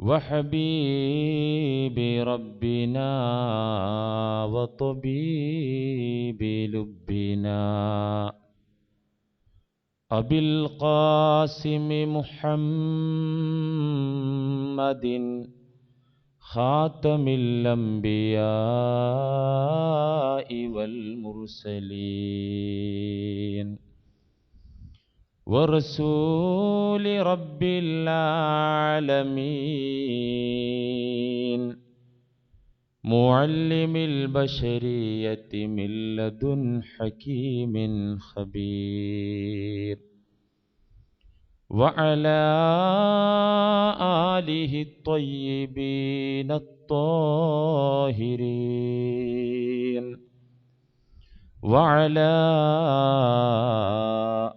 وحبيب ربنا وطبيب لبنا. أبي القاسم محمد خاتم الأنبياء والمرسلين. ورسول رب العالمين. معلم البشرية من لدن حكيم خبير. وعلى آله الطيبين الطاهرين. وعلى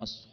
أصحابه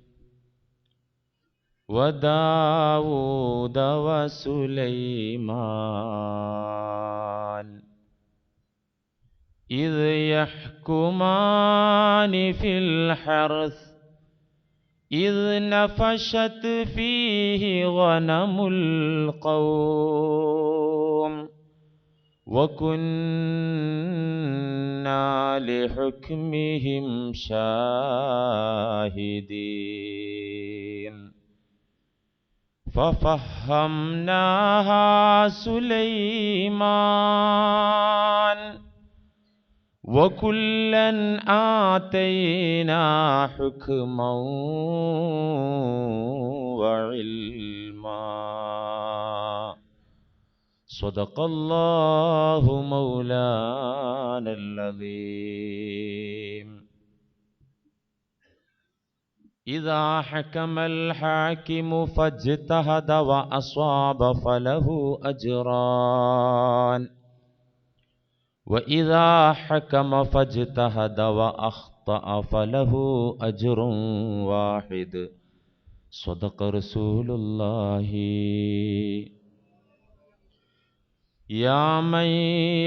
وداود وسليمان. إذ يحكمان في الحرث إذ نفشت فيه غنم القوم. وكنا لحكمهم شاهدين. ففهمناها سليمان. وكلا آتينا حكما وعلما. صدق الله مولانا العظيم. إذا حكم الحاكم فاجتهد وأصاب فله أجران. وإذا حكم فاجتهد وأخطأ فله أجر واحد. صدق رسول الله. يا من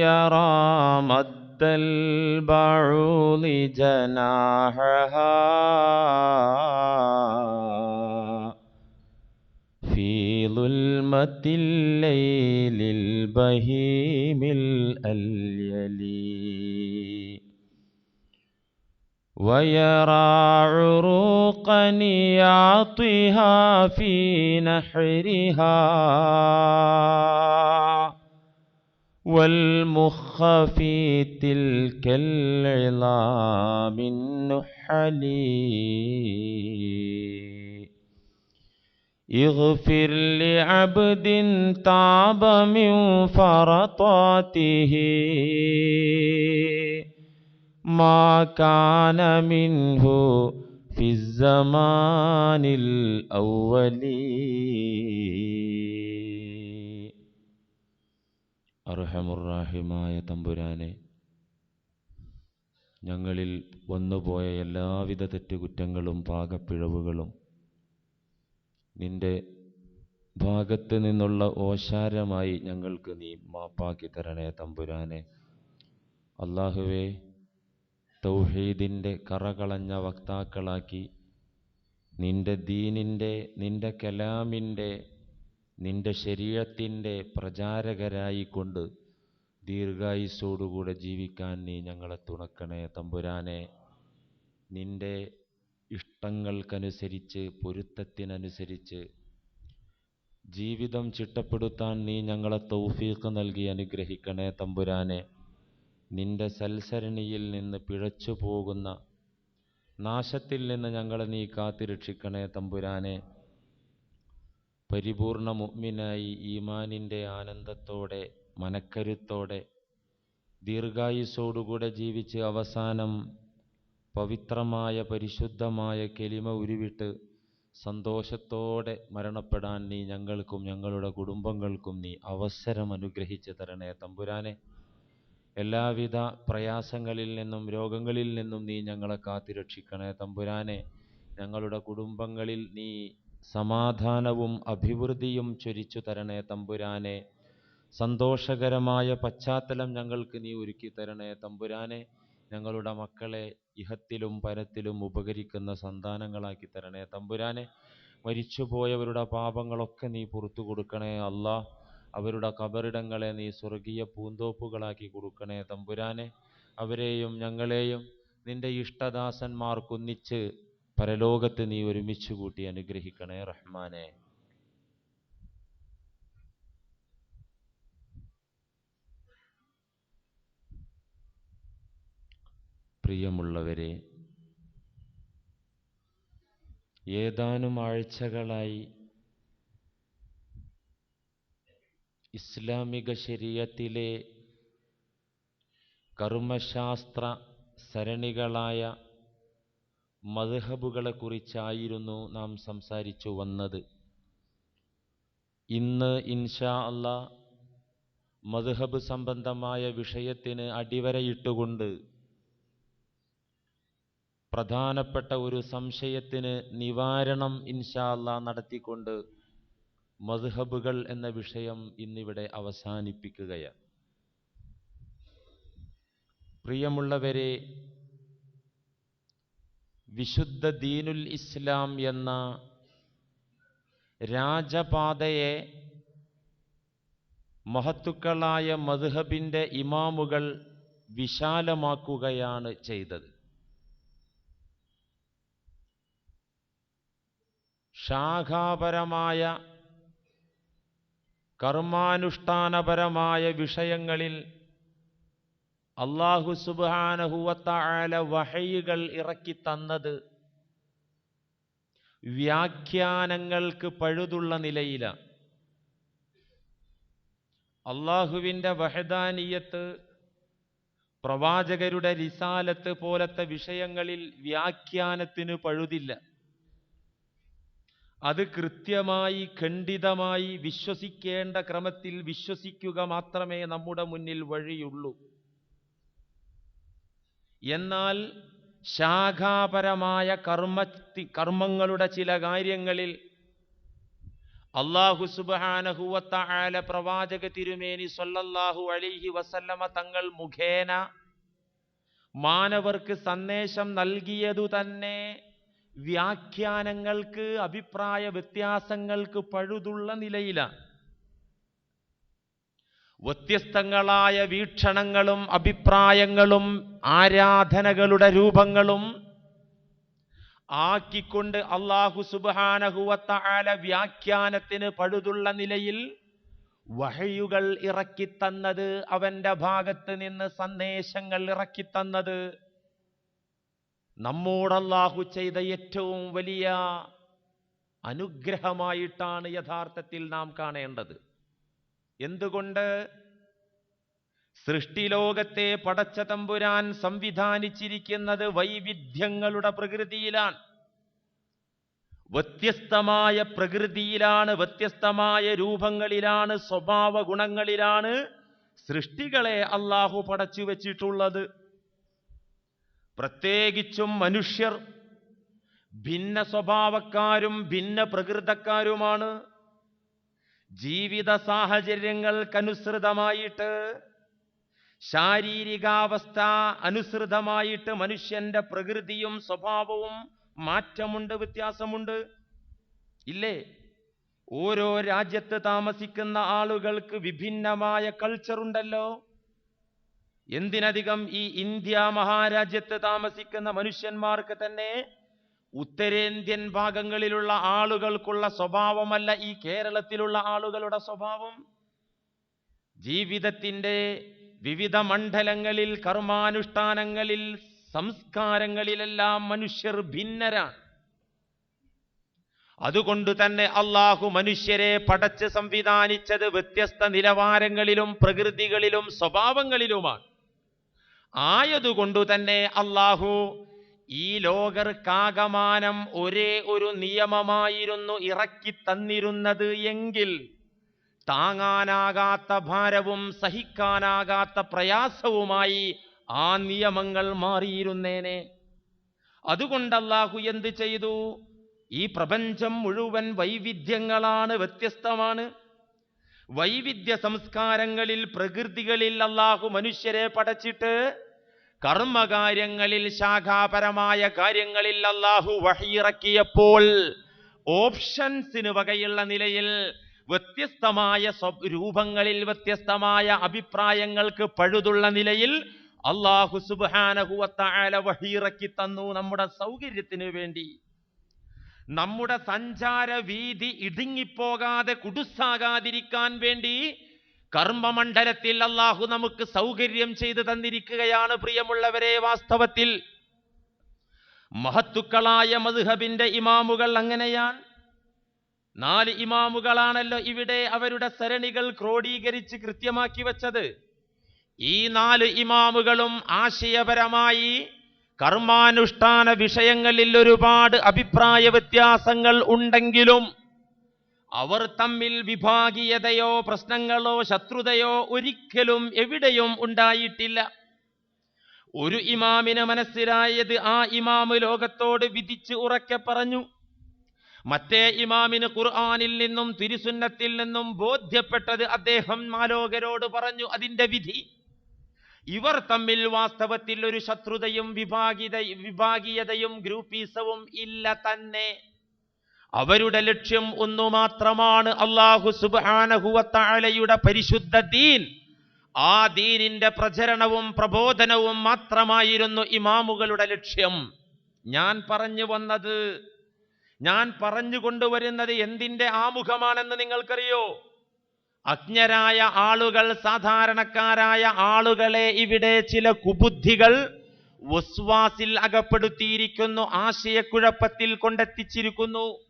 يرى مد البعوض جناحها في ظلمة الليل البهيم الأليلي ويرى عروق نياطها في نحرها. والمخ في تلك العظام النحلي. اغفر لعبد تاب من فرطاته. ما كان منه في الزمان الأول അർഹമുറാഹിമായ തമ്പുരാനെ ഞങ്ങളിൽ വന്നുപോയ എല്ലാവിധ തെറ്റുകുറ്റങ്ങളും പാകപ്പിഴവുകളും നിന്റെ ഭാഗത്ത് നിന്നുള്ള ഓശാരമായി ഞങ്ങൾക്ക് നീ മാപ്പാക്കി തരണേ തമ്പുരാനെ. അള്ളാഹുവെ തൗഹീദിന്റെ കറകളഞ്ഞ വക്താക്കളാക്കി നിന്റെ ദീനിന്റെ നിന്റെ കലാമിന്റെ നിന്റെ ശരീരത്തിന്റെ പ്രചാരകരായിക്കൊണ്ട് ദീർഘായുസ്സോടുകൂടെ ജീവിക്കാൻ നീ ഞങ്ങളെ തുണക്കണേ. തമ്പുരാനെ നിന്റെ ഇഷ്ടങ്ങൾക്കനുസരിച്ച് പൊരുത്തത്തിനനുസരിച്ച് ജീവിതം ചിട്ടപ്പെടുത്താൻ നീ ഞങ്ങളെ തൗഫീഖ് നൽകി അനുഗ്രഹിക്കണേ തമ്പുരാനെ. നിന്റെ സൽസരണിയിൽ നിന്ന് പിഴച്ചു പോകുന്ന നാശത്തിൽ നിന്ന് ഞങ്ങളെ നീ കാത്തിരക്ഷിക്കണേ തമ്പുരാനെ. പരിപൂർണ മുഅ്മിനായി ഈമാനിന്റെ ആനന്ദത്തോടെ മനക്കരുത്തോടെ ദീർഘായുസ്സോടുകൂടെ ജീവിച്ച് അവസാനം പവിത്രമായ പരിശുദ്ധമായ കെലിമ ഉരുവിട്ട് സന്തോഷത്തോടെ മരണപ്പെടാൻ നീ ഞങ്ങൾക്കും ഞങ്ങളുടെ കുടുംബങ്ങൾക്കും നീ അവസരം അനുഗ്രഹിച്ചു തരണേ. തമ്പുരാനെ എല്ലാവിധ പ്രയാസങ്ങളിൽ നിന്നും രോഗങ്ങളിൽ നിന്നും നീ ഞങ്ങളെ കാത്തുരക്ഷിക്കണേ. തമ്പുരാനെ ഞങ്ങളുടെ കുടുംബങ്ങളിൽ നീ സമാധാനവും അഭിവൃദ്ധിയും ചൊരിച്ചു തരണേ തമ്പുരാനെ. സന്തോഷകരമായ പശ്ചാത്തലം ഞങ്ങൾക്ക് നീ ഒരുക്കി തരണേ തമ്പുരാനെ. ഞങ്ങളുടെ മക്കളെ ഇഹത്തിലും പരത്തിലും ഉപകരിക്കുന്ന സന്താനങ്ങളാക്കി തരണേ തമ്പുരാനെ. മരിച്ചുപോയവരുടെ പാപങ്ങളൊക്കെ നീ പുറത്തു കൊടുക്കണേ അല്ലാ. അവരുടെ കബറിടങ്ങളെ നീ സ്വർഗീയ പൂന്തോപ്പുകളാക്കി കൊടുക്കണേ തമ്പുരാനെ. അവരെയും ഞങ്ങളെയും നിന്റെ ഇഷ്ടദാസന്മാർക്കൊന്നിച്ച് പരലോകത്ത് നീ ഒരുമിച്ച് കൂട്ടി അനുഗ്രഹിക്കണേ റഹ്മാനെ. പ്രിയമുള്ളവരെ ഏതാനും ആഴ്ചകളായി ഇസ്ലാമിക ശരീരത്തിലെ കർമ്മശാസ്ത്ര സരണികളായ മദ്ഹബുകളെക്കുറിച്ചായിരുന്നു നാം സംസാരിച്ചു വന്നത്. ഇന്ന് ഇൻഷാ അല്ലാ മദ്ഹബ് സംബന്ധമായ വിഷയത്തിന് അടിവരയിട്ടുകൊണ്ട് പ്രധാനപ്പെട്ട ഒരു സംശയത്തിന് നിവാരണം ഇൻഷാ അല്ലാ നടത്തിക്കൊണ്ട് മദ്ഹബുകൾ എന്ന വിഷയം ഇന്നിവിടെ അവസാനിപ്പിക്കുകയാണ്. പ്രിയമുള്ളവരെ വിശുദ്ധ ദീനുൽ ഇസ്ലാം എന്ന രാജപാതയെ മഹത്തുക്കളായ മധുഹബിന്റെ ഇമാമുകൾ വിശാലമാക്കുകയാണ് ചെയ്തത്. ശാഖാപരമായ കർമാനുഷ്ഠാനപരമായ വിഷയങ്ങളിൽ അള്ളാഹു സുബാനഹുവത്തായ വഹയുകൾ ഇറക്കി തന്നത് വ്യാഖ്യാനങ്ങൾക്ക് പഴുതുള്ള നിലയിലാണ് അള്ളാഹുവിന്റെ വഹദാനീയത്ത് പ്രവാചകരുടെ റിസാലത്ത് പോലത്തെ വിഷയങ്ങളിൽ വ്യാഖ്യാനത്തിന് പഴുതില്ല. അത് കൃത്യമായി ഖണ്ഡിതമായി വിശ്വസിക്കേണ്ട ക്രമത്തിൽ വിശ്വസിക്കുക മാത്രമേ നമ്മുടെ മുന്നിൽ വഴിയുള്ളൂ. എന്നാൽ ശാഖാപരമായ കർമ്മ കർമ്മങ്ങളുടെ ചില കാര്യങ്ങളിൽ അള്ളാഹു സുബാനഹുവത്ത പ്രവാചക തിരുമേനി സൊല്ലാഹു അലിഹി വസല്ലമ തങ്ങൾ മുഖേന മാനവർക്ക് സന്ദേശം നൽകിയതു തന്നെ വ്യാഖ്യാനങ്ങൾക്ക് അഭിപ്രായ വ്യത്യാസങ്ങൾക്ക് പഴുതുള്ള നിലയിലാണ്. വ്യത്യസ്തങ്ങളായ വീക്ഷണങ്ങളും അഭിപ്രായങ്ങളും ആരാധനകളുടെ രൂപങ്ങളും ആക്കിക്കൊണ്ട് അള്ളാഹു സുബാനഹുവത്ത വ്യാഖ്യാനത്തിന് പഴുതുള്ള നിലയിൽ വഹയുകൾ ഇറക്കിത്തന്നത് അവന്റെ ഭാഗത്ത് നിന്ന് സന്ദേശങ്ങൾ ഇറക്കിത്തന്നത് നമ്മോടല്ലാഹു ചെയ്ത ഏറ്റവും വലിയ അനുഗ്രഹമായിട്ടാണ് യഥാർത്ഥത്തിൽ നാം കാണേണ്ടത്. എന്തുകൊണ്ട്? സൃഷ്ടിലോകത്തെ പടച്ച തമ്പുരാൻ സംവിധാനിച്ചിരിക്കുന്നത് വൈവിധ്യങ്ങളുടെ പ്രകൃതിയിലാണ്. വ്യത്യസ്തമായ പ്രകൃതിയിലാണ് വ്യത്യസ്തമായ രൂപങ്ങളിലാണ് സ്വഭാവ ഗുണങ്ങളിലാണ് സൃഷ്ടികളെ അള്ളാഹു പടച്ചു വച്ചിട്ടുള്ളത്. പ്രത്യേകിച്ചും മനുഷ്യർ ഭിന്ന സ്വഭാവക്കാരും ഭിന്ന പ്രകൃതക്കാരുമാണ്. ജീവിത സാഹചര്യങ്ങൾക്കനുസൃതമായിട്ട് ശാരീരികാവസ്ഥ അനുസൃതമായിട്ട് മനുഷ്യന്റെ പ്രകൃതിയും സ്വഭാവവും മാറ്റമുണ്ട് വ്യത്യാസമുണ്ട്. ഇല്ലേ? ഓരോ രാജ്യത്ത് താമസിക്കുന്ന ആളുകൾക്ക് വിഭിന്നമായ കൾച്ചർ ഉണ്ടല്ലോ. എന്തിനധികം ഈ ഇന്ത്യ മഹാരാജ്യത്ത് താമസിക്കുന്ന മനുഷ്യന്മാർക്ക് തന്നെ ഉത്തരേന്ത്യൻ ഭാഗങ്ങളിലുള്ള ആളുകൾക്കുള്ള സ്വഭാവമല്ല ഈ കേരളത്തിലുള്ള ആളുകളുടെ സ്വഭാവം. ജീവിതത്തിന്റെ വിവിധ മണ്ഡലങ്ങളിൽ കർമാനുഷ്ഠാനങ്ങളിൽ സംസ്കാരങ്ങളിലെല്ലാം മനുഷ്യർ ഭിന്നരാണ്. അതുകൊണ്ട് തന്നെ അള്ളാഹു മനുഷ്യരെ പടച്ച് സംവിധാനിച്ചത് വ്യത്യസ്ത നിലവാരങ്ങളിലും പ്രകൃതികളിലും സ്വഭാവങ്ങളിലുമാണ്. ആയതുകൊണ്ടു തന്നെ അള്ളാഹു ഈ ലോകർക്കാകമാനം ഒരേ ഒരു നിയമമായിരുന്നു ഇറക്കി തന്നിരുന്നത് എങ്കിൽ താങ്ങാനാകാത്ത ഭാരവും സഹിക്കാനാകാത്ത പ്രയാസവുമായി ആ നിയമങ്ങൾ മാറിയിരുന്നേനെ. അതുകൊണ്ട് അള്ളാഹു എന്ത് ചെയ്തു? ഈ പ്രപഞ്ചം മുഴുവൻ വൈവിധ്യങ്ങളാണ് വ്യത്യസ്തമാണ്. വൈവിധ്യ സംസ്കാരങ്ങളിൽ പ്രകൃതികളിൽ അള്ളാഹു മനുഷ്യരെ പടച്ചിട്ട് കർമ്മകാര്യങ്ങളിൽ ശാഖാപരമായ കാര്യങ്ങളിൽ അള്ളാഹു വഹിയിറക്കിയപ്പോൾ ഓപ്ഷൻസിന് വകയുള്ള നിലയിൽ വ്യത്യസ്തമായ രൂപങ്ങളിൽ വ്യത്യസ്തമായ അഭിപ്രായങ്ങൾക്ക് പഴുതുള്ള നിലയിൽ അള്ളാഹു സുബാനഹുവത്തായ വഹിയിറക്കി തന്നു നമ്മുടെ സൗകര്യത്തിന് വേണ്ടി. നമ്മുടെ സഞ്ചാര വീതി ഇടുങ്ങിപ്പോകാതെ കുടുസാകാതിരിക്കാൻ വേണ്ടി കർമ്മമണ്ഡലത്തിൽ അള്ളാഹു നമുക്ക് സൗകര്യം ചെയ്തു തന്നിരിക്കുകയാണ് പ്രിയമുള്ളവരെ വാസ്തവത്തിൽ. മഹത്തുക്കളായ മധുഹബിന്റെ ഇമാമുകൾ അങ്ങനെയാണ്. നാല് ഇമാമുകളാണല്ലോ ഇവിടെ അവരുടെ സരണികൾ ക്രോഡീകരിച്ച് കൃത്യമാക്കി വച്ചത്. ഈ നാല് ഇമാമുകളും ആശയപരമായി കർമാനുഷ്ഠാന വിഷയങ്ങളിൽ ഒരുപാട് അഭിപ്രായ വ്യത്യാസങ്ങൾ ഉണ്ടെങ്കിലും അവർ തമ്മിൽ വിഭാഗീയതയോ പ്രശ്നങ്ങളോ ശത്രുതയോ ഒരിക്കലും എവിടെയും ഉണ്ടായിട്ടില്ല. ഒരു ഇമാമിന് മനസ്സിലായത് ആ ഇമാമ് ലോകത്തോട് വിധിച്ച് ഉറക്കെ പറഞ്ഞു മറ്റേ ഇമാമിന് ഖുർആാനിൽ നിന്നും തിരുസുന്നത്തിൽ നിന്നും ബോധ്യപ്പെട്ടത് അദ്ദേഹം മാലോകരോട് പറഞ്ഞു അതിന്റെ വിധി. ഇവർ തമ്മിൽ വാസ്തവത്തിൽ ഒരു ശത്രുതയും വിഭാഗിത വിഭാഗീയതയും ഗ്രൂപ്പീസവും ഇല്ല തന്നെ. അവരുടെ ലക്ഷ്യം ഒന്നു മാത്രമാണ് അള്ളാഹു സുബാനഹുവത്താലയുടെ പരിശുദ്ധ ദീൻ. ആ ദീനിന്റെ പ്രചരണവും പ്രബോധനവും മാത്രമായിരുന്നു ഇമാമുകളുടെ ലക്ഷ്യം. ഞാൻ പറഞ്ഞു വന്നത് ഞാൻ പറഞ്ഞു കൊണ്ടുവരുന്നത് എന്തിന്റെ ആമുഖമാണെന്ന് നിങ്ങൾക്കറിയോ? അജ്ഞരായ ആളുകൾ സാധാരണക്കാരായ ആളുകളെ ഇവിടെ ചില കുബുദ്ധികൾ വസ്വാസിൽ അകപ്പെടുത്തിയിരിക്കുന്നു ആശയക്കുഴപ്പത്തിൽ കൊണ്ടെത്തിച്ചിരിക്കുന്നു.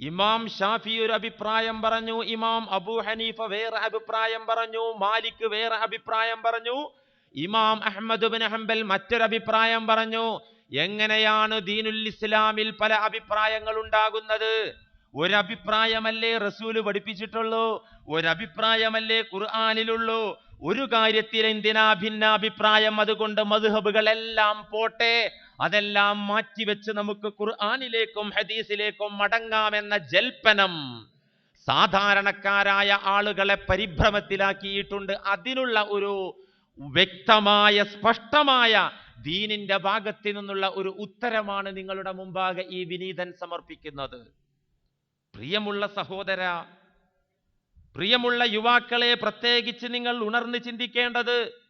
ഇമാം ഷാഫി ഒരു അഭിപ്രായം പറഞ്ഞു ഇമാം അബൂ ഹനീഫ വേറെ അഭിപ്രായം പറഞ്ഞു മാലിക് വേറെ അഭിപ്രായം പറഞ്ഞു ഇമാം അഹമ്മദ് ബിൻ ഹംബൽ മറ്റൊരു അഭിപ്രായം പറഞ്ഞു. എങ്ങനെയാണ് ദീനുൽ ഇസ്ലാമിൽ പല അഭിപ്രായങ്ങൾ ഉണ്ടാകുന്നത്? ഒരഭിപ്രായമല്ലേ റസൂൽ പഠിപ്പിച്ചിട്ടുള്ളൂ ഒരഭിപ്രായമല്ലേ ഖുർആാനിലുള്ളൂ. ഒരു കാര്യത്തിൽ എന്തിനാ ഭിന്നാഭിപ്രായം? അതുകൊണ്ട് മധുഹബുകളെല്ലാം പോട്ടെ. അതെല്ലാം മാറ്റിവെച്ച് നമുക്ക് ഖുർആാനിലേക്കും ഹദീസിലേക്കും മടങ്ങാമെന്ന ജൽപ്പനം സാധാരണക്കാരായ ആളുകളെ പരിഭ്രമത്തിലാക്കിയിട്ടുണ്ട്. അതിനുള്ള ഒരു വ്യക്തമായ സ്പഷ്ടമായ ദീനിന്റെ ഭാഗത്തു നിന്നുള്ള ഒരു ഉത്തരമാണ് നിങ്ങളുടെ മുമ്പാകെ ഈ വിനീതൻ സമർപ്പിക്കുന്നത്. പ്രിയമുള്ള സഹോദര പ്രിയമുള്ള യുവാക്കളെ പ്രത്യേകിച്ച് നിങ്ങൾ ഉണർന്ന് ചിന്തിക്കേണ്ടത്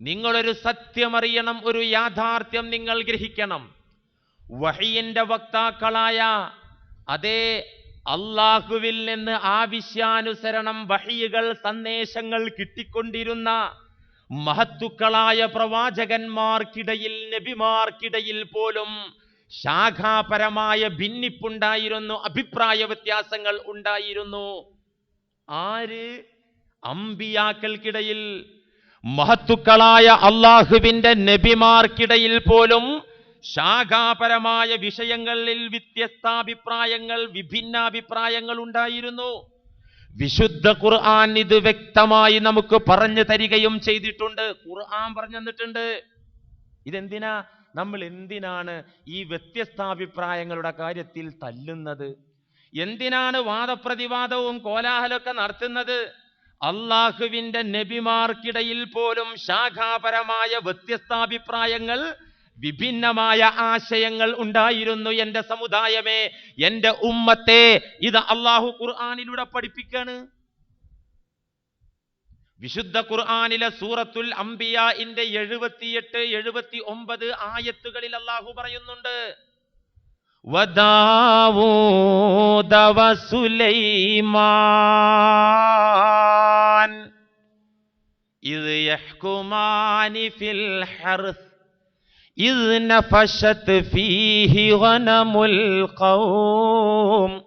നിങ്ങളൊരു സത്യമറിയണം ഒരു യാഥാർത്ഥ്യം നിങ്ങൾ ഗ്രഹിക്കണം. വഹിയിന്റെ വക്താക്കളായ അതേ അള്ളാഹുവിൽ നിന്ന് ആവശ്യാനുസരണം വഹിയുകൾ സന്ദേശങ്ങൾ കിട്ടിക്കൊണ്ടിരുന്ന മഹത്തുക്കളായ പ്രവാചകന്മാർക്കിടയിൽ നബിമാർക്കിടയിൽ പോലും ശാഖാപരമായ ഭിന്നിപ്പുണ്ടായിരുന്നു അഭിപ്രായ വ്യത്യാസങ്ങൾ ഉണ്ടായിരുന്നു. ആര്? അമ്പിയാക്കൾക്കിടയിൽ മഹത്തുക്കളായ അള്ളാഹുവിന്റെ നബിമാർക്കിടയിൽ പോലും ശാഖാപരമായ വിഷയങ്ങളിൽ വ്യത്യസ്താഭിപ്രായങ്ങൾ വിഭിന്നാഭിപ്രായങ്ങൾ ഉണ്ടായിരുന്നു. വിശുദ്ധ ഖുർആൻ ഇത് വ്യക്തമായി നമുക്ക് പറഞ്ഞു തരികയും ചെയ്തിട്ടുണ്ട്. ഖുർആൻ പറഞ്ഞു തന്നിട്ടുണ്ട്. ഇതെന്തിനാ? നമ്മൾ എന്തിനാണ് ഈ വ്യത്യസ്ത അഭിപ്രായങ്ങളുടെ കാര്യത്തിൽ തല്ലുന്നത്? എന്തിനാണ് വാദപ്രതിവാദവും കോലാഹലമൊക്കെ നടത്തുന്നത്? അള്ളാഹുവിന്റെ നബിമാർക്കിടയിൽ പോലും ശാഖാപരമായ വ്യത്യസ്താഭിപ്രായങ്ങൾ വിഭിന്നമായ ആശയങ്ങൾ ഉണ്ടായിരുന്നു എന്റെ സമുദായമേ. എന്റെ ഉമ്മത്തെ ഇത് അള്ളാഹു ഖുർആാനിലൂടെ പഠിപ്പിക്കാണ്. വിശുദ്ധ ഖുർആാനിലെ സൂറത്തുൽ അംബിയ ഇന്റെ എഴുപത്തിയെട്ട് എഴുപത്തി ഒമ്പത് ആയത്തുകളിൽ അള്ളാഹു പറയുന്നുണ്ട്. وداود وسليمان. إذ يحكمان في الحرث إذ نفشت فيه غنم القوم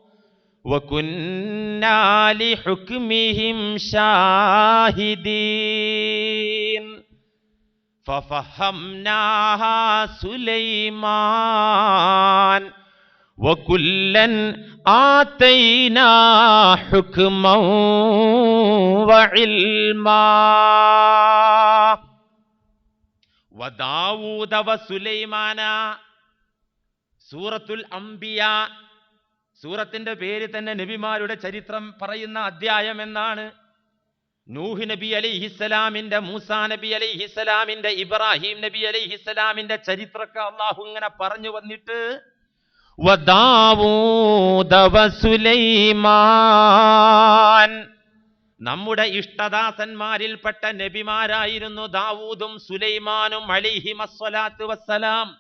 وكنا لحكمهم شاهدين. ففهمناها سليمان وكلا آتينا حكما وعلما വദാവൂദ വസുലൈമാന സൂറത്തുൽ അംബിയ സൂറത്തിന്റെ പേര് തന്നെ നബിമാരുടെ ചരിത്രം പറയുന്ന അധ്യായം എന്നാണ് നൂഹ് നബി അലൈഹിസ്സലാമിന്റെ മൂസാ നബി അലൈഹിസ്സലാമിന്റെ ഇബ്രാഹിം നബി അലൈഹിസ്സലാമിന്റെ ചരിത്രമൊക്കെ അള്ളാഹു ഇങ്ങനെ പറഞ്ഞു വന്നിട്ട് നമ്മുടെ ഇഷ്ടദാസന്മാരിൽപ്പെട്ട നബിമാരായിരുന്നു ദാവൂദും സുലൈമാനും അലിഹി മസ്വലാത്ത് വസ്സലാം.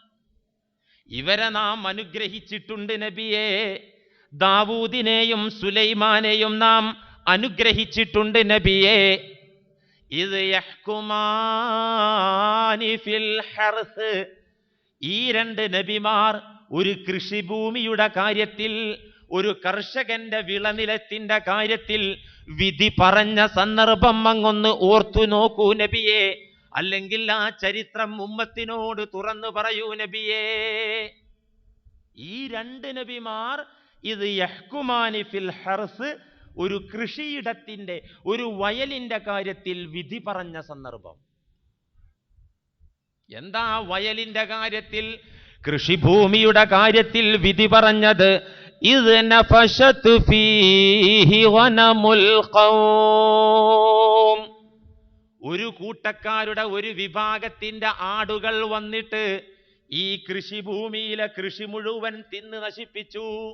ഇവരെ നാം അനുഗ്രഹിച്ചിട്ടുണ്ട് നബിയെ. ദാവൂദിനെയും സുലൈമാനെയും നാം അനുഗ്രഹിച്ചിട്ടുണ്ട് നബിയെ. ഇത് യഹ്കുമാനി ഫിൽ ഈ രണ്ട് നബിമാർ ഒരു കൃഷിഭൂമിയുടെ കാര്യത്തിൽ ഒരു കർഷകന്റെ വിളനിലത്തിന്റെ കാര്യത്തിൽ വിധി പറഞ്ഞ സന്ദർഭം അങ്ങൊന്ന് ഓർത്തു നോക്കൂ നബിയെ. അല്ലെങ്കിൽ ആ ചരിത്രം ഉമ്മത്തിനോട് തുറന്നു പറയൂ നബിയേ. ഈ രണ്ട് നബിമാർ ഇത് യഹ്കുമാനി ഫിൽ ഹർസ് ഒരു കൃഷിയിടത്തിന്റെ ഒരു വയലിന്റെ കാര്യത്തിൽ വിധി പറഞ്ഞ സന്ദർഭം. എന്താ വയലിന്റെ കാര്യത്തിൽ കൃഷിഭൂമിയുടെ കാര്യത്തിൽ വിധി പറഞ്ഞത് ഫീഹി വനമുൽ ഖൗം. ഒരു കൂട്ടക്കാരുടെ ഒരു വിഭാഗത്തിന്റെ ആടുകൾ വന്നിട്ട് ഈ കൃഷിഭൂമിയിലെ കൃഷി മുഴുവൻ തിന്ന് നശിപ്പിച്ചു.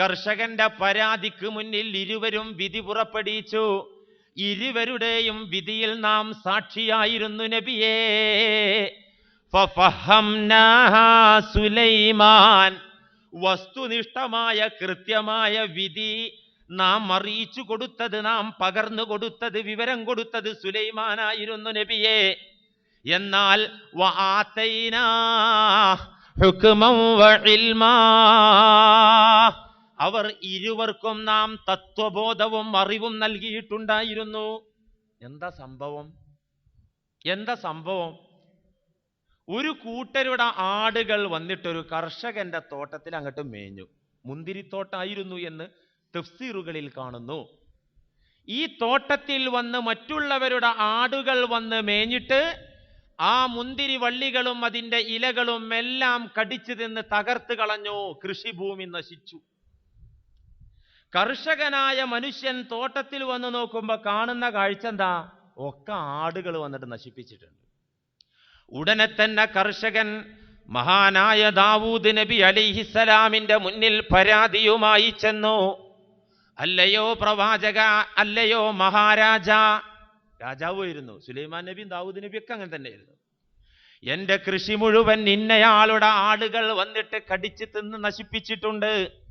കർഷകന്റെ പരാതിക്ക് മുന്നിൽ ഇരുവരും വിധി പുറപ്പെടുവിച്ചു. ഇരുവരുടെയും വിധിയിൽ നാം സാക്ഷിയായിരുന്നു നബിയേ. സുലൈമാൻ. വസ്തുനിഷ്ഠമായ കൃത്യമായ വിധി നാം അറിയിച്ചു കൊടുത്തത് നാം പകർന്നു കൊടുത്തത് വിവരം കൊടുത്തത് സുലൈമാനായിരുന്നു നബിയേ. എന്നാൽ ഹുക്കുമം അവർ ഇരുവർക്കും നാം തത്വബോധവും അറിവും നൽകിയിട്ടുണ്ടായിരുന്നു. എന്താ സംഭവം? എന്താ സംഭവം? ഒരു കൂട്ടരുടെ ആടുകൾ വന്നിട്ടൊരു കർഷകന്റെ തോട്ടത്തിൽ അങ്ങോട്ട് മേഞ്ഞു. മുന്തിരിത്തോട്ടായിരുന്നു എന്ന് തഫ്സീറുകളിൽ കാണുന്നു. ഈ തോട്ടത്തിൽ വന്ന് മറ്റുള്ളവരുടെ ആടുകൾ വന്ന് മേഞ്ഞിട്ട് ആ മുന്തിരി വള്ളികളും അതിന്റെ ഇലകളും എല്ലാം കടിച്ചു തിന്ന് തകർത്ത് കളഞ്ഞു. കൃഷിഭൂമി നശിച്ചു. കർഷകനായ മനുഷ്യൻ തോട്ടത്തിൽ വന്ന് നോക്കുമ്പോൾ കാണുന്ന കാഴ്ച എന്താ? ഒക്കെ ആടുകൾ വന്നിട്ട് നശിപ്പിച്ചിട്ടുണ്ട്. ഉടനെ തന്നെ കർഷകൻ മഹാനായ ദാവൂദ് നബി അലിഹിസലാമിന്റെ മുന്നിൽ പരാതിയുമായി ചെന്നു. അല്ലയോ പ്രവാചക അല്ലയോ മഹാരാജ. രാജാവുമായിരുന്നു സുലൈമാൻ നബിയും ദാവൂദ് നബിയൊക്കെ അങ്ങനെ തന്നെയായിരുന്നു എന്റെ കൃഷി മുഴുവൻ ഇന്നയാളുടെ ആടുകൾ വന്നിട്ട് കടിച്ചു തിന്ന് നശിപ്പിച്ചിട്ടുണ്ട്.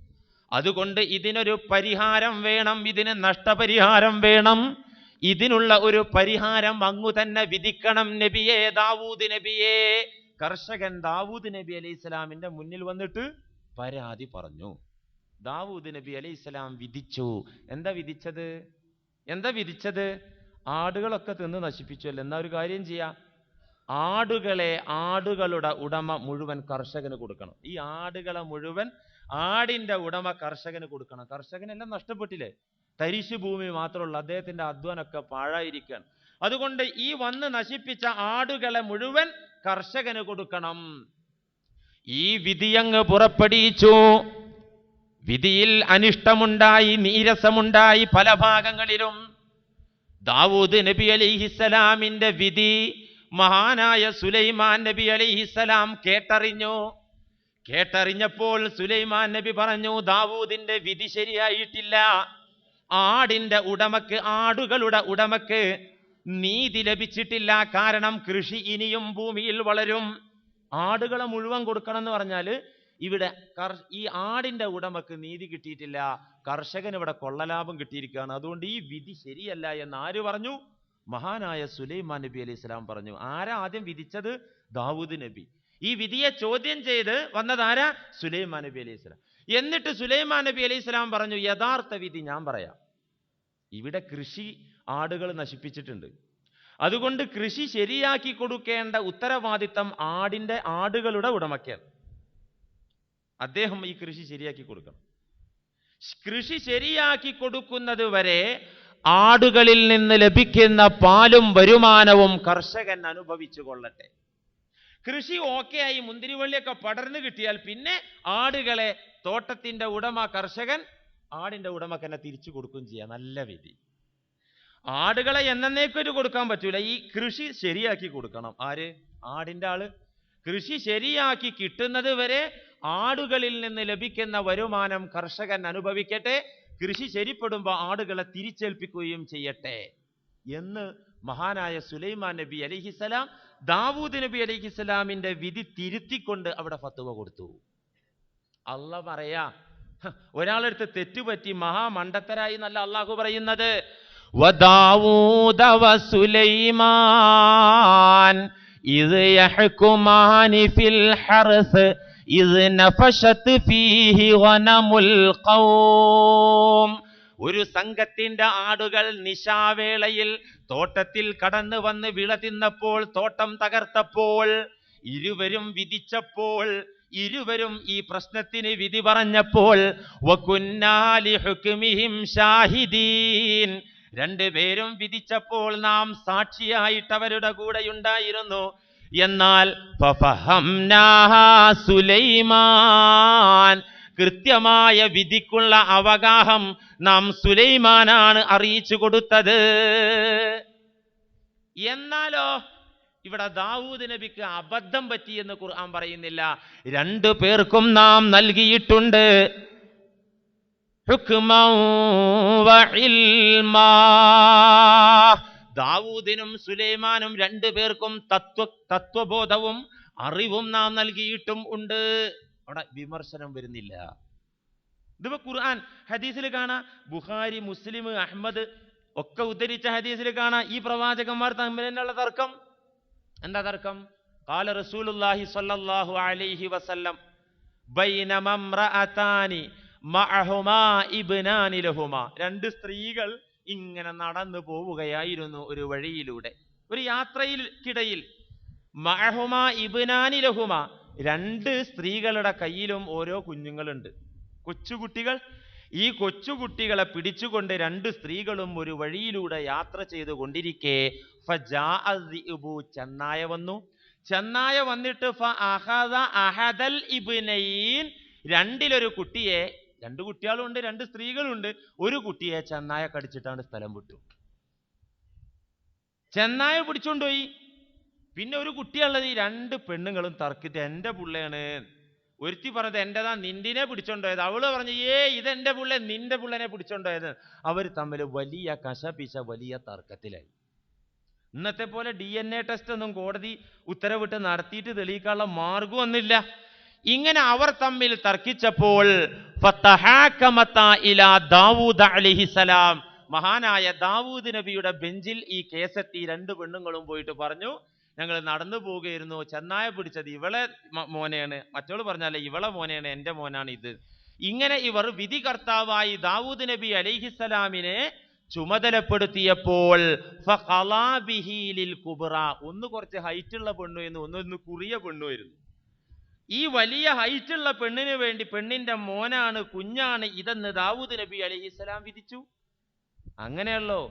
അതുകൊണ്ട് ഇതിനൊരു പരിഹാരം വേണം ഇതിന് നഷ്ടപരിഹാരം വേണം. ഇതിനുള്ള ഒരു പരിഹാരം അങ്ങു തന്നെ വിധിക്കണം നബിയെ ദാവൂദ് നബിയെ. കർഷകൻ ദാവൂദ് നബി അലൈഹി ഇസ്ലാമിന്റെ മുന്നിൽ വന്നിട്ട് പരാതി പറഞ്ഞു. ദാവൂദ് നബി അലൈഹി ഇസ്ലാം വിധിച്ചു. എന്താ വിധിച്ചത്? എന്താ വിധിച്ചത്? ആടുകളൊക്കെ തിന്ന് നശിപ്പിച്ചുവല്ലോ എന്നാ ഒരു കാര്യം ചെയ്യാം? ആടുകളെ ആടുകളുടെ ഉടമ മുഴുവൻ കർഷകന് കൊടുക്കണം. ഈ ആടുകളെ മുഴുവൻ ആടിന്റെ ഉടമ കർഷകന് കൊടുക്കണം. കർഷകനെല്ലാം നഷ്ടപ്പെട്ടില്ലേ? തരിശു ഭൂമി മാത്രമുള്ള അദ്ദേഹത്തിന്റെ അധ്വാനമൊക്കെ പാഴായിരിക്കുകയാണ്. അതുകൊണ്ട് ഈ വന്ന് നശിപ്പിച്ച ആടുകളെ മുഴുവൻ കർഷകന് കൊടുക്കണം. ഈ വിധിയങ്ങ് പുറപ്പെടുവിച്ചു. വിധിയിൽ അനിഷ്ടമുണ്ടായി നീരസമുണ്ടായി പല ഭാഗങ്ങളിലും. ദാവൂദ് നബി അലിഹിസലാമിന്റെ വിധി മഹാനായ സുലൈമാൻ നബി അലിഹിസലാം കേട്ടറിഞ്ഞു. കേട്ടറിഞ്ഞപ്പോൾ സുലൈമാൻ നബി പറഞ്ഞു ദാവൂദിന്റെ വിധി ശരിയായിട്ടില്ല. ആടിന്റെ ഉടമക്ക് ആടുകളുടെ ഉടമക്ക് നീതി ലഭിച്ചിട്ടില്ല. കാരണം കൃഷി ഇനിയും ഭൂമിയിൽ വളരും. ആടുകളെ മുഴുവൻ കൊടുക്കണം എന്ന് പറഞ്ഞാൽ ഇവിടെ ഈ ആടിന്റെ ഉടമക്ക് നീതി കിട്ടിയിട്ടില്ല. കർഷകന് ഇവിടെ കൊള്ളലാഭം കിട്ടിയിരിക്കുകയാണ്. അതുകൊണ്ട് ഈ വിധി ശരിയല്ല എന്ന് ആര് പറഞ്ഞു? മഹാനായ സുലൈമാൻ നബി അലൈഹി പറഞ്ഞു. ആരാ ആദ്യം വിധിച്ചത്? ദാവൂദ് നബി. ഈ വിധിയെ ചോദ്യം ചെയ്ത് വന്നതാരാ സുലൈമാൻ നബി അലൈഹി സ്വലാം. എന്നിട്ട് സുലൈമാൻ നബി അലൈഹി സ്വലാം പറഞ്ഞു യഥാർത്ഥ വിധി ഞാൻ പറയാം. ഇവിടെ കൃഷി ആടുകൾ നശിപ്പിച്ചിട്ടുണ്ട്. അതുകൊണ്ട് കൃഷി ശരിയാക്കി കൊടുക്കേണ്ട ഉത്തരവാദിത്തം ആടിന്റെ ആടുകളുടെ ഉടമയ്ക്കാണ് അദ്ദേഹം ഈ കൃഷി ശരിയാക്കി കൊടുക്കണം. കൃഷി ശരിയാക്കി കൊടുക്കുന്നത് വരെ ആടുകളിൽ നിന്ന് ലഭിക്കുന്ന പാലും വരുമാനവും കർഷകൻ അനുഭവിച്ചു കൊള്ളട്ടെ. കൃഷി ഓക്കെ ആയി മുന്തിരിവള്ളിയൊക്കെ പടർന്നു കിട്ടിയാൽ പിന്നെ ആടുകളെ തോട്ടത്തിന്റെ ഉടമ കർഷകൻ ആടിന്റെ ഉടമക്ക് തന്നെ തിരിച്ചു കൊടുക്കുകയും ചെയ്യാം. നല്ല വിധി. ആടുകളെ എന്നേക്കൊരു കൊടുക്കാൻ പറ്റൂല. ഈ കൃഷി ശരിയാക്കി കൊടുക്കണം. ആര്? ആടിന്റെ ആൾ. കൃഷി ശരിയാക്കി കിട്ടുന്നത് വരെ ആടുകളിൽ നിന്ന് ലഭിക്കുന്ന വരുമാനം കർഷകൻ അനുഭവിക്കട്ടെ. കൃഷി ശരിപ്പെടുമ്പോൾ ആടുകളെ തിരിച്ചേൽപ്പിക്കുകയും ചെയ്യട്ടെ എന്ന് മഹാനായ സുലൈമാൻ നബി അലിഹിസലാം ദാവൂദ് നബി അലിഹിസലാമിന്റെ വിധി തിരുത്തിക്കൊണ്ട് അവിടെ ഫത്തുവ കൊടുത്തു. അല്ല പറയാ ഒരാളെടുത്ത് തെറ്റുപറ്റി മഹാമണ്ടത്തരായി നല്ല അള്ളാഹു പറയുന്നത്. ഇത് യഹ്കുമാനി ഫിൽ ഹർസ് ഇത് നഫശത് ഫീഹി വനമുൽ ഖൗം. ഒരു സംഘത്തിന്റെ ആടുകൾ നിശാവേളയിൽ തോട്ടത്തിൽ കടന്നു വന്ന് വിള തിന്നപ്പോൾ തോട്ടം തകർത്തപ്പോൾ ഇരുവരും വിധിച്ചപ്പോൾ ഇരുവരും ഈ പ്രശ്നത്തിന് വിധി പറഞ്ഞപ്പോൾ രണ്ടുപേരും വിധിച്ചപ്പോൾ നാം സാക്ഷിയായിട്ട് അവരുടെ കൂടെ ഉണ്ടായിരുന്നു എന്നാൽ സുലൈമാൻ. കൃത്യമായ വിധിക്കുള്ള അവഗാഹം നാം സുലൈമാനാണ് അറിയിച്ചു കൊടുത്തത്. എന്നാലോ ഇവിടെ ദാവൂദ് നബിക്ക് അബദ്ധം പറ്റിയെന്ന് ഖുർആൻ പറയുന്നില്ല. രണ്ടു പേർക്കും നാം നൽകിയിട്ടുണ്ട്. ദാവൂദിനും സുലൈമാനും രണ്ടു പേർക്കും തത്വ തത്വബോധവും അറിവും നാം നൽകിയിട്ടും ഉണ്ട്. അവിടെ വിമർശനം വരുന്നില്ല ഇതിപ്പോ ഖുർആൻ ഹദീസിൽ കാണാ ബുഖാരി മുസ്ലിം അഹമ്മദ് ഒക്കെ ഉദ്ധരിച്ച ഹദീസിൽ കാണാ ഈ പ്രവാചകന്മാർ തമ്മിൽ തന്നെയുള്ള തർക്കം എന്താ തർക്കം قال رسول الله صلى الله عليه وسلم بينما امرأتان معهما ابنان لهما രണ്ട് സ്ത്രീകൾ ഇങ്ങനെ നടന്നു പോവുകയായിരുന്നു ഒരു വഴിയിലൂടെ ഒരു യാത്രയിൽക്കിടയിൽ മഅഹുമ ഇബ്നാനി ലഹുമ രണ്ട് സ്ത്രീകളുടെ കയ്യിലും ഓരോ കുഞ്ഞുങ്ങളുണ്ട്. കൊച്ചുകുട്ടികൾ ഈ കൊച്ചുകുട്ടികളെ പിടിച്ചുകൊണ്ട് രണ്ട് സ്ത്രീകളും ഒരു വഴിയിലൂടെ യാത്ര ചെയ്തുകൊണ്ടിരിക്കെ ഫജാഅ ദിഅ്ബു ചെന്നായ വന്നു. ചെന്നായ വന്നിട്ട് അഹദൽ ഇബ്നൈൻ. രണ്ടിലൊരു കുട്ടിയെ രണ്ട് കുട്ടികളുണ്ട് രണ്ട് സ്ത്രീകളുണ്ട് ഒരു കുട്ടിയെ ചെന്നായ കടിച്ചിട്ടാണ് സ്ഥലം വിട്ടു. ചെന്നായ പിടിച്ചോണ്ടുപോയി പിന്നെ ഒരു കുട്ടിയുള്ളത് ഈ രണ്ട് പെണ്ണുങ്ങളും തർക്കിട്ട് എന്റെ പുള്ളയാണ്. ഒരുത്തി പറഞ്ഞത് എന്റെതാ നിന്റിനെ പിടിച്ചോണ്ടോയത്? അവൾ പറഞ്ഞു ഏ ഇതെന്റെ പുള്ള നിന്റെ പുള്ളനെ പിടിച്ചോണ്ടോയത്? അവർ തമ്മിൽ വലിയ കശപിശ വലിയ തർക്കത്തിലായി. ഇന്നത്തെ പോലെ ഡി എൻ എ ടെസ്റ്റ് ഒന്നും കോടതി ഉത്തരവിട്ട് നടത്തിയിട്ട് തെളിയിക്കാനുള്ള മാർഗമൊന്നുമില്ല ഇങ്ങനെ അവർ തമ്മിൽ തർക്കിച്ചപ്പോൾ ദാവൂദ് മഹാനായ ദാവൂദ് നബിയുടെ ബെഞ്ചിൽ ഈ കേസെത്തി രണ്ട് പെണ്ണുങ്ങളും പോയിട്ട് പറഞ്ഞു ഞങ്ങൾ നടന്നു പോവുകയായിരുന്നു ചെന്നായ പിടിച്ചത് ഇവളെ മോനെയാണ്. മറ്റോൾ പറഞ്ഞാൽ ഇവളെ മോനെയാണ് എന്റെ മോനാണ് ഇത്. ഇങ്ങനെ ഇവർ വിധി കർത്താവായി ദാവൂദ് നബി അലൈഹിസ്സലാമിനെ ചുമതലപ്പെടുത്തിയപ്പോൾ. ഒന്ന് കുറച്ച് ഹൈറ്റുള്ള പെണ്ണു എന്ന് ഒന്ന് കുറിയ പെണ്ണുമായിരുന്നു ഈ വലിയ ഹൈറ്റുള്ള പെണ്ണിന് വേണ്ടി പെണ്ണിന്റെ മോനാണ് കുഞ്ഞാണ് ഇതെന്ന് ദാവൂദ് നബി അലഹിസ്സലാം വിധിച്ചു. അങ്ങനെയല്ലോ.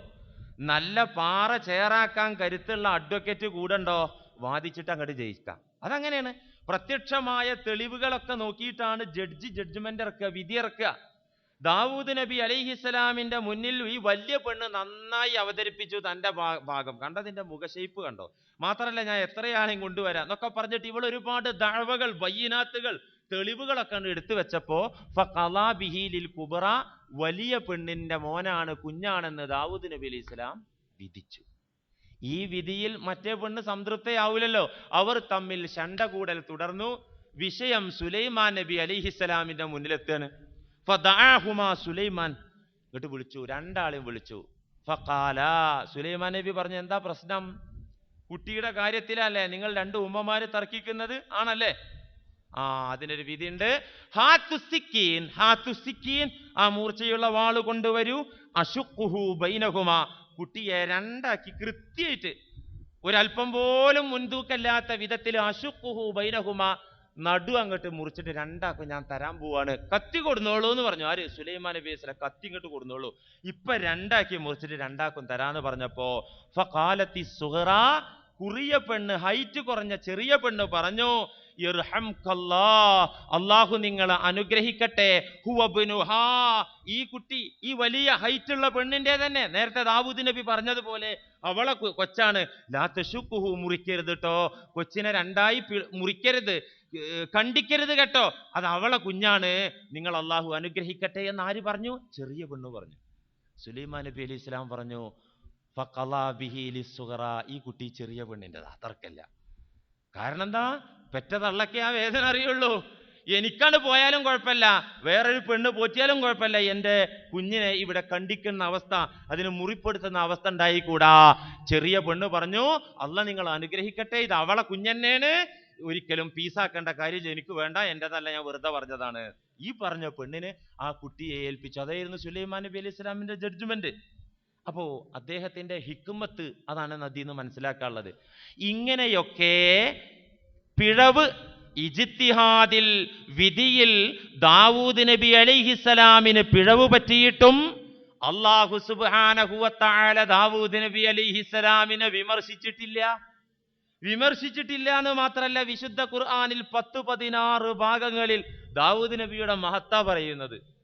നല്ല പാറ ചേറാക്കാൻ കരുത്തുള്ള അഡ്വക്കേറ്റ് കൂടണ്ടോ? വാദിച്ചിട്ട് അങ്ങോട്ട് ജയിക്കാം. അതങ്ങനെയാണ്. പ്രത്യക്ഷമായ തെളിവുകളൊക്കെ നോക്കിയിട്ടാണ് ജഡ്ജി ജഡ്ജ്മെന്റ് ഇറക്കുക വിധി ഇറക്കുക. ദാവൂദ് നബി അലൈഹിസ്സലാമിന്റെ മുന്നിൽ ഈ വലിയ പെണ്ണ് നന്നായി അവതരിപ്പിച്ചു തന്റെ ഭാ- ഭാഗം. കണ്ടതിന്റെ മുഖശൈപ്പ് കണ്ടോ? മാത്രമല്ല ഞാൻ എത്രയാണെങ്കിലും കൊണ്ടുവരാം എന്നൊക്കെ പറഞ്ഞിട്ട് ഇവൾ ഒരുപാട് ദഴവകൾ ബയ്യനാത്തുകൾ തെളിവുകളൊക്കെ എടുത്തു വെച്ചപ്പോ ഫഖളാ ബിഹി കുബറ വലിയ പെണ്ണിന്റെ മോനാണ് കുഞ്ഞാണെന്ന് ദാവൂദ് നബി അലി ഇസ്ലാം വിധിച്ചു. ഈ വിധിയിൽ മറ്റേ പെണ്ണ് സംതൃപ്തയാവില്ലല്ലോ അവർ തമ്മിൽ ശണ്ട കൂടൽ തുടർന്നു. വിഷയം സുലൈമാൻ നബി അലിഹിസ്സലാമിന്റെ മുന്നിലെത്താണ് ഫദഅഹുമാ സുലൈമാൻ. ഇങ്ങോട്ട് വിളിച്ചു രണ്ടാളെയും വിളിച്ചു. ഫഖാല സുലൈമാൻ നബി പറഞ്ഞു എന്താ പ്രശ്നം? കുട്ടിയുടെ കാര്യത്തിലല്ലേ നിങ്ങൾ രണ്ട് ഉമ്മമാര് തർക്കിക്കുന്നത്? ആണല്ലേ? ആ അതിനൊരു വിധിയുണ്ട്. ഹാത്തുസിക്കീൻ ഹാത്തുസിക്കീൻ ആ മൂർച്ചയുള്ള വാൾ കൊണ്ടുവരൂ. അശുക്കുഹു ബൈനഹുമ. കുട്ടിയെ രണ്ടാക്കി കൃത്യമായിട്ട് ഒരല്പം പോലും മുൻതൂക്കല്ലാത്ത വിധത്തിൽ അശുക്കുഹു ബൈനഹുമ. നടു അങ്ങോട്ട് മുറിച്ചിട്ട് രണ്ടാക്കും ഞാൻ തരാൻ പോവാണ്. കത്തി കൊടുന്നോളൂ എന്ന് പറഞ്ഞു. ആര്? സുലൈമാൻ നബി സ്വല കത്തി ഇങ്ങോട്ട് കൊടുന്നോളൂ. ഇപ്പൊ രണ്ടാക്കി മുറിച്ചിട്ട് രണ്ടാക്കും തരാന്ന് പറഞ്ഞപ്പോ ഫഖാലത്തി സുഹറ കുറിയ പെണ്ണ് ഹൈറ്റ് കുറഞ്ഞ ചെറിയ പെണ്ണ് പറഞ്ഞു അള്ളാഹു നിങ്ങളെ അനുഗ്രഹിക്കട്ടെ. ഈ കുട്ടി ഈ വലിയ ഹൈറ്റ് ഉള്ള പെണ്ണിന്റെ തന്നെ. നേരത്തെ ദാവൂദ് നബി പറഞ്ഞതുപോലെ അവളെ കൊച്ചാണ്. ലാ തശുക്കുഹു മുറിക്കരുത് കേട്ടോ കൊച്ചിനെ രണ്ടായി മുറിക്കരുത്. കണ്ടിക്കരുത് കേട്ടോ. അത് അവളെ കുഞ്ഞാണ്. നിങ്ങൾ അള്ളാഹു അനുഗ്രഹിക്കട്ടെ എന്ന് ആര് പറഞ്ഞു? ചെറിയ പെണ്ണ് പറഞ്ഞു. സുലൈമാ നബി അലി ഇസ്ലാം പറഞ്ഞു ബിഹി ലിസുഹറ ഈ കുട്ടി ചെറിയ പെണ്ണിന്റെതാ. തർക്കല്ല കാരണം എന്താ? പെറ്റ തള്ളക്കേ ആ വേദന അറിയുള്ളൂ. എനിക്കാണ്ട് പോയാലും കുഴപ്പമില്ല. വേറൊരു പെണ്ണ് പോറ്റിയാലും കുഴപ്പമില്ല. എന്റെ കുഞ്ഞിനെ ഇവിടെ കണ്ടിക്കുന്ന അവസ്ഥ അതിന് മുറിപ്പെടുത്തുന്ന അവസ്ഥ ഉണ്ടായിക്കൂടാ. ചെറിയ പെണ്ണ് പറഞ്ഞു അല്ല നിങ്ങൾ അനുഗ്രഹിക്കട്ടെ. ഇത് അവളെ കുഞ്ഞെന്നേന് ഒരിക്കലും പീസാക്കേണ്ട കാര്യം എനിക്ക് വേണ്ട. എന്റെതല്ല ഞാൻ വെറുതെ പറഞ്ഞതാണ്. ഈ പറഞ്ഞ പെണ്ണിന് ആ കുട്ടിയെ ഏൽപ്പിച്ചു. അതായിരുന്നു സുലൈമാൻ നബി അലൈഹി ഇസ്ലാമിന്റെ ജഡ്ജ്മെന്റ് അപ്പോ അദ്ദേഹത്തിന്റെ ഹിക്കുമത്ത് അതാണ് നദീന്ന് മനസ്സിലാക്കാനുള്ളത്. ഇങ്ങനെയൊക്കെ പിഴവ് ഇജിത്തിഹാദിൽ വിധിയിൽ ദാവൂദ് നബി അലിഹിസലാമിന് പിഴവ് പറ്റിയിട്ടും അള്ളാഹു ദാവൂദ് നബി അലിഹിസലാമിനെ വിമർശിച്ചിട്ടില്ല. വിമർശിച്ചിട്ടില്ല എന്ന് മാത്രമല്ല വിശുദ്ധ ഖുർആാനിൽ പത്ത് പതിനാറ് ഭാഗങ്ങളിൽ ദാവൂദ് നബിയുടെ മഹത്ത പറയുന്നത്.